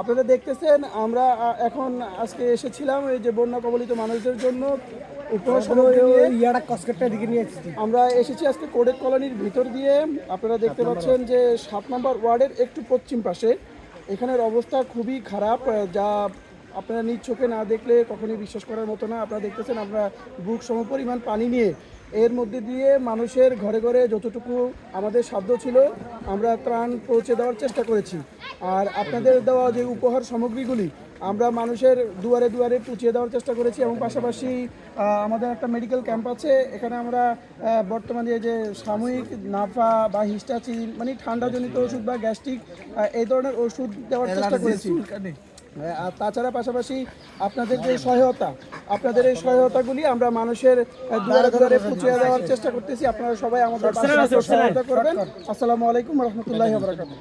আপনারা দেখতেছেন আমরা এখন আজকে এসেছিলাম এই যে বন্যা কবলিত মানুষদের জন্য আমরা এসেছি। আজকে কোডেক কলোনির ভিতর দিয়ে। আপনারা দেখতে পাচ্ছেন যে সাত নম্বর ওয়ার্ডের একটু পশ্চিম পাশে। এখানের অবস্থা খুবই খারাপ যা আপনারা নিজ চোখে না দেখলে কখনোই বিশ্বাস করার মতো না। আপনারা দেখতেছেন আমরা বুক সম পরিমাণ পানি নিয়ে এর মধ্যে দিয়ে মানুষের ঘরে ঘরে যতটুকু আমাদের সাধ্য ছিল আমরা ত্রাণ পৌঁছে দেওয়ার চেষ্টা করেছি। আর আপনাদের দেওয়া যে উপহার সামগ্রীগুলি আমরা মানুষের দুয়ারে দুয়ারে পৌঁছে দেওয়ার চেষ্টা করেছি এবং পাশাপাশি আমাদের একটা মেডিকেল ক্যাম্প আছে। এখানে আমরা বর্তমানে যে সাময়িক নাফা বা হিস্টাচিন মানে ঠান্ডাজনিত ওষুধ বা গ্যাস্ট্রিক এই ধরনের ওষুধ দেওয়ার চেষ্টা করেছি। আর তাছাড়া পাশাপাশি আপনাদের যে সহায়তা আপনাদের এই সহায়তাগুলি আমরা মানুষের দুয়ারে দুয়ারে পৌঁছে দেওয়ার চেষ্টা করতেছি। আপনারা সবাই আমাদের সহায়তা করবেন আসসালামু আলাইকুম রহমতুল্লাহ বারাকাতুহু।